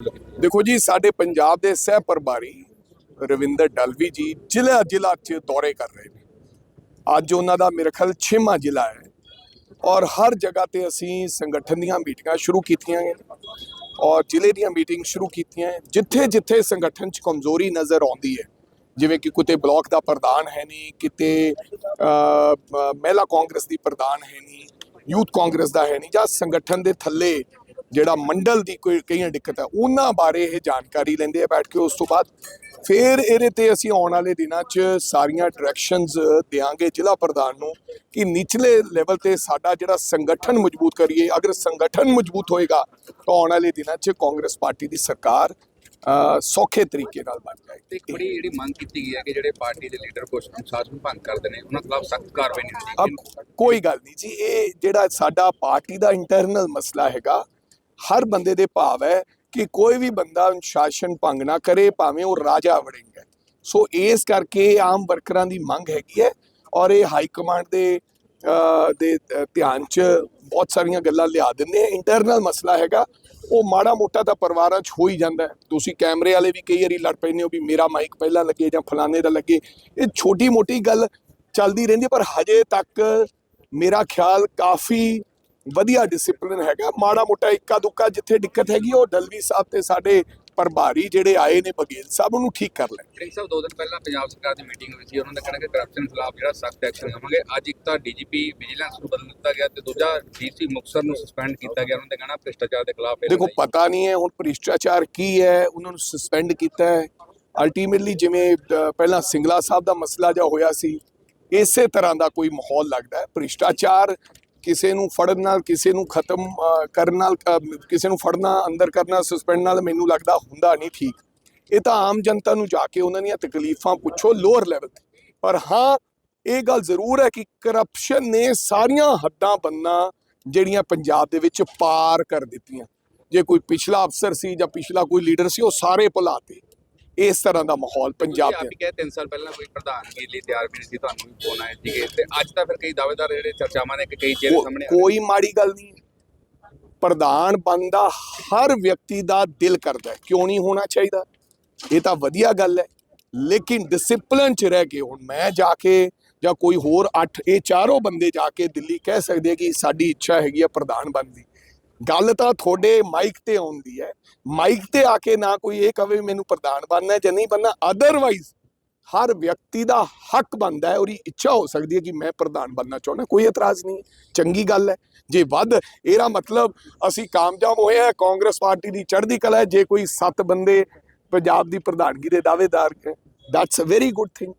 ਦੇਖੋ ਜੀ, ਸਾਡੇ ਪੰਜਾਬ ਦੇ ਸਹਿ ਪ੍ਰਭਾਰੀ ਰਵਿੰਦਰ ਡਲਵੀ ਜੀ ਜ਼ਿਲ੍ਹਾ ਜ਼ਿਲ੍ਹਾ 'ਚ ਦੌਰੇ ਕਰ ਰਹੇ ਨੇ। ਅੱਜ ਉਹਨਾਂ ਦਾ ਮੇਰੇ ਖਿਆਲ 6ਵਾਂ ਜ਼ਿਲ੍ਹਾ ਹੈ ਔਰ ਹਰ ਜਗ੍ਹਾ ਤੇ ਅਸੀਂ ਸੰਗਠਨ ਦੀਆਂ ਮੀਟਿੰਗਾਂ ਸ਼ੁਰੂ ਕੀਤੀਆਂ ਨੇ ਔਰ ਜ਼ਿਲ੍ਹੇ ਦੀਆਂ ਮੀਟਿੰਗ ਸ਼ੁਰੂ ਕੀਤੀਆਂ ਜਿੱਥੇ ਜਿੱਥੇ ਸੰਗਠਨ 'ਚ ਕਮਜ਼ੋਰੀ ਨਜ਼ਰ ਆਉਂਦੀ ਹੈ, ਜਿਵੇਂ ਕਿ ਕਿਤੇ ਬਲਾਕ ਦਾ ਪ੍ਰਧਾਨ ਹੈ ਨਹੀਂ, ਕਿਤੇ ਮਹਿਲਾ ਕਾਂਗਰਸ ਦੀ ਪ੍ਰਧਾਨ ਹੈ ਨਹੀਂ, ਯੂਥ ਕਾਂਗਰਸ ਦਾ ਹੈ ਨਹੀਂ ਜਾਂ ਸੰਗਠਨ ਦੇ ਥੱਲੇ ਜਿਹੜਾ ਮੰਡਲ ਦੀ ਕੋਈ ਕਈਆਂ ਦਿੱਕਤ ਹੈ ਉਹਨਾਂ ਬਾਰੇ ਇਹ ਜਾਣਕਾਰੀ ਲੈਂਦੇ ਆ ਬੈਠ ਕੇ। ਉਸ ਤੋਂ ਬਾਅਦ ਫਿਰ ਇਹਦੇ ਤੇ ਅਸੀਂ ਆਉਣ ਵਾਲੇ ਦਿਨਾਂ 'ਚ ਸਾਰੀਆਂ ਡਾਇਰੈਕਸ਼ਨਸ ਦੇਾਂਗੇ ਜ਼ਿਲ੍ਹਾ ਪ੍ਰਧਾਨ ਨੂੰ ਕਿ ਨਿਚਲੇ ਲੈਵਲ ਤੇ ਸਾਡਾ ਜਿਹੜਾ ਸੰਗਠਨ ਮਜ਼ਬੂਤ ਕਰੀਏ। ਅਗਰ ਸੰਗਠਨ ਮਜ਼ਬੂਤ ਹੋਏਗਾ ਤਾਂ ਆਉਣ ਵਾਲੇ ਦਿਨਾਂ 'ਚ ਕਾਂਗਰਸ ਪਾਰਟੀ ਦੀ ਸਰਕਾਰ ਸੌਖੇ ਤਰੀਕੇ ਨਾਲ ਬਣ ਤੇ ਜਾਏਗੀ ਇੱਕ ਬੜੀ ਜਿਹੜੀ ਮੰਗ ਕੀਤੀ ਗਈ ਹੈ ਕਿ ਜਿਹੜੇ ਪਾਰਟੀ ਦੇ ਲੀਡਰ ਕੁਝ ਅਨੁਸ਼ਾਸਨ ਭੰਗ ਕਰਦੇ ਨੇ ਉਹਨਾਂ ਖਿਲਾਫ ਸਖਤ ਕਾਰਵਾਈ ਨਹੀਂ ਹੁੰਦੀ। ਕੋਈ ਗੱਲ ਨਹੀਂ ਜੀ ਇਹ ਜਿਹੜਾ ਸਾਡਾ ਪਾਰਟੀ ਦਾ ਇੰਟਰਨਲ ਮਸਲਾ ਹੈਗਾ ਹਰ ਬੰਦੇ ਦੇ ਭਾਵ ਹੈ ਕਿ ਕੋਈ ਵੀ ਬੰਦਾ ਅਨੁਸ਼ਾਸਨ ਭੰਗ ਨਾ ਕਰੇ ਭਾਵੇਂ ਉਹ ਰਾਜਾ ਵੜਿੰਗ ਹੈ। ਸੋ ਇਸ ਕਰਕੇ ਆਮ ਵਰਕਰਾਂ ਦੀ ਮੰਗ ਹੈਗੀ ਹੈ ਔਰ ਇਹ ਹਾਈ ਕਮਾਂਡ ਦੇ ਦੇ ਧਿਆਨ 'ਚ ਬਹੁਤ ਸਾਰੀਆਂ ਗੱਲਾਂ ਲਿਆ ਦਿੰਦੇ ਆ। ਇੰਟਰਨਲ ਮਸਲਾ ਹੈਗਾ ਉਹ ਮਾੜਾ ਮੋਟਾ ਤਾਂ ਪਰਿਵਾਰਾਂ 'ਚ ਹੋ ਹੀ ਜਾਂਦਾ ਤੁਸੀਂ ਕੈਮਰੇ ਵਾਲੇ ਵੀ ਕਈ ਵਾਰੀ ਲੜ ਪੈਂਦੇ ਹੋ ਵੀ ਮੇਰਾ ਮਾਈਕ ਪਹਿਲਾਂ ਲੱਗੇ ਜਾਂ ਫਲਾਣੇ ਦਾ ਲੱਗੇ। ਇਹ ਛੋਟੀ ਮੋਟੀ ਗੱਲ ਚੱਲਦੀ ਰਹਿੰਦੀ ਹੈ, ਪਰ ਹਜੇ ਤੱਕ ਮੇਰਾ ਖਿਆਲ ਕਾਫੀ ਵਧੀਆ ਡਿਸਪਲਿਨ ਹੈਗਾ ਮਾੜਾ ਮੋਟਾ ਇੱਕਾ ਦੁੱਕਾ ਜਿੱਥੇ ਦਿੱਕਤ ਹੈਗੀ ਉਹ ਡਲਵੀ ਸਾਹਿਬ ਤੇ ਸਾਡੇ ਪ੍ਰਭਾਰੀ ਜਿਹੜੇ ਆਏ ਨੇ ਬਗੇਲ ਸਾਹਿਬ ਉਹਨੂੰ ਠੀਕ ਕਰ ਲੈਣ। ਸਿੰਘ ਸਾਹਿਬ ਦੋ ਦਿਨ ਪਹਿਲਾਂ ਪੰਜਾਬ ਸਰਕਾਰ ਦੀ ਮੀਟਿੰਗ ਹੋਈ ਸੀ ਉਹਨਾਂ ਨੇ ਕਹਿਣਾ ਕਿ ਕਰਪਸ਼ਨ ਖਿਲਾਫ ਜਿਹੜਾ ਸਖਤ ਐਕਸ਼ਨ ਲਵਾਂਗੇ। ਅੱਜ ਇੱਕ ਤਾਂ ਡੀਜੀਪੀ ਵਿਜੀਲੈਂਸ ਨੂੰ ਬਦਲ ਦਿੱਤਾ ਗਿਆ ਤੇ ਦੂਜਾ ਡੀਸੀ ਮੁਕਤਸਰ ਨੂੰ ਸਸਪੈਂਡ ਕੀਤਾ ਗਿਆ ਉਹਨਾਂ ਨੇ ਕਹਿਣਾ ਭ੍ਰਿਸ਼ਟਾਚਾਰ ਦੇ ਖਿਲਾਫ ਦੇਖੋ ਪਤਾ ਨਹੀਂ ਹੈ ਹੁਣ ਭ੍ਰਿਸ਼ਟਾਚਾਰ ਕੀ ਹੈ ਉਹਨਾਂ ਨੂੰ ਸਸਪੈਂਡ ਕੀਤਾ ਹੈ। ਅਲਟੀਮੇਟਲੀ ਜਿਵੇਂ ਪਹਿਲਾਂ ਸਿੰਗਲਾ ਸਾਹਿਬ ਦਾ ਮਸਲਾ ਜਿਹਾ ਹੋਇਆ ਸੀ ਇਸੇ ਤਰ੍ਹਾਂ ਦਾ ਕੋਈ ਮਾਹੌਲ ਲੱਗਦਾ ਹੈ। ਭ੍ਰਿਸ਼ਟਾਚਾਰ ਕਿਸੇ ਨੂੰ ਫੜਨ ਨਾਲ, ਕਿਸੇ ਨੂੰ ਖਤਮ ਕਰਨ ਨਾਲ ਕਿਸੇ ਨੂੰ ਫੜਨਾ, ਅੰਦਰ ਕਰਨਾ ਸਸਪੈਂਡ ਨਾਲ ਮੈਨੂੰ ਲੱਗਦਾ ਹੁੰਦਾ ਨਹੀਂ ਠੀਕ। ਇਹ ਤਾਂ ਆਮ ਜਨਤਾ ਨੂੰ ਜਾ ਕੇ ਉਹਨਾਂ ਦੀਆਂ ਤਕਲੀਫਾਂ ਪੁੱਛੋ ਲੋਅਰ ਲੈਵਲ ਤੇ। ਪਰ ਹਾਂ, ਇਹ ਗੱਲ ਜ਼ਰੂਰ ਹੈ ਕਿ ਕਰਪਸ਼ਨ ਨੇ ਸਾਰੀਆਂ ਹੱਦਾਂ ਬੰਨਾਂ ਜਿਹੜੀਆਂ ਪੰਜਾਬ ਦੇ ਵਿੱਚ ਪਾਰ ਕਰ ਦਿੱਤੀਆਂ। ਜੇ ਕੋਈ ਪਿਛਲਾ ਅਫਸਰ ਸੀ ਜਾਂ ਪਿਛਲਾ ਕੋਈ ਲੀਡਰ ਸੀ, ਉਹ ਸਾਰੇ ਭੁਲਾਤੇ ਇਸ ਤਰ੍ਹਾਂ ਦਾ ਮਾਹੌਲ ਪੰਜਾਬ ਆਪ ਦੇ ਹੀ ਕਹੇ 3 ਸਾਲ ਪਹਿਲਾਂ ਕੋਈ ਪ੍ਰਧਾਨਗੀ ਲਈ ਤਿਆਰ ਵੀ ਨਹੀਂ ਸੀ ਤੁਹਾਨੂੰ ਵੀ ਫੋਨ ਆਏ ਸੀਗੇ ਤੇ ਅੱਜ ਤਾਂ ਫਿਰ ਕਈ ਦਾਅਵੇਦਾਰ ਜਿਹੜੇ ਚਰਚਾਵਾਂ ਨੇ ਕਿ ਕਈ ਚਿਹਰੇ ਸਾਹਮਣੇ ਕੋਈ ਮਾੜੀ ਗੱਲ ਨਹੀਂ। ਪ੍ਰਧਾਨ ਬੰਦਾ ਹਰ ਵਿਅਕਤੀ ਦਾ ਦਿਲ ਕਰਦਾ ਕਿਉਂ ਨਹੀਂ ਹੋਣਾ ਚਾਹੀਦਾ? ਇਹ ਤਾਂ ਵਧੀਆ ਗੱਲ ਹੈ। ਲੇਕਿਨ ਡਿਸਪਲਿਨ ਚ ਰਹਿ ਕੇ ਹੁਣ ਮੈਂ ਜਾ ਕੇ ਜਾਂ ਕੋਈ ਹੋਰ 8 ਇਹ ਚਾਰੋਂ ਬੰਦੇ ਜਾ ਕੇ ਦਿੱਲੀ ਕਹਿ ਸਕਦੇ ਕਿ ਸਾਡੀ ਇੱਛਾ ਹੈਗੀ ਆ ਪ੍ਰਧਾਨ ਬਣਨ ਦੀ। ਗੱਲ ਤਾਂ ਤੁਹਾਡੇ ਮਾਈਕ ਤੇ ਆਉਂਦੀ ਹੈ। ਮਾਈਕ ਤੇ ਆ ਕੇ ਨਾ ਕੋਈ ਇਹ ਕਵੇ ਮੈਨੂੰ ਪ੍ਰਧਾਨ ਬਣਨਾ ਹੈ ਜਾਂ ਨਹੀਂ ਬਣਨਾ। ਅਦਰਵਾਈਜ਼ ਹਰ ਵਿਅਕਤੀ ਦਾ ਹੱਕ ਬਣਦਾ ਹੈ, ਉਹਦੀ ਇੱਛਾ ਹੋ ਸਕਦੀ ਹੈ ਕਿ ਮੈਂ ਪ੍ਰਧਾਨ ਬਣਨਾ ਚਾਹੁੰਦਾ। ਕੋਈ ਇਤਰਾਜ਼ ਨਹੀਂ, ਚੰਗੀ ਗੱਲ ਹੈ। ਜੇ ਵੱਧ, ਇਹਦਾ ਮਤਲਬ ਅਸੀਂ ਕਾਮਯਾਬ ਹੋਏ ਆ ਕਾਂਗਰਸ ਪਾਰਟੀ ਦੀ ਚੜ੍ਹਦੀ ਕਲਾ ਹੈ। ਜੇ ਕੋਈ ਸੱਤ ਬੰਦੇ ਪੰਜਾਬ ਦੀ ਪ੍ਰਧਾਨਗੀ ਦੇ ਦਾਅਵੇਦਾਰ that's a very good thing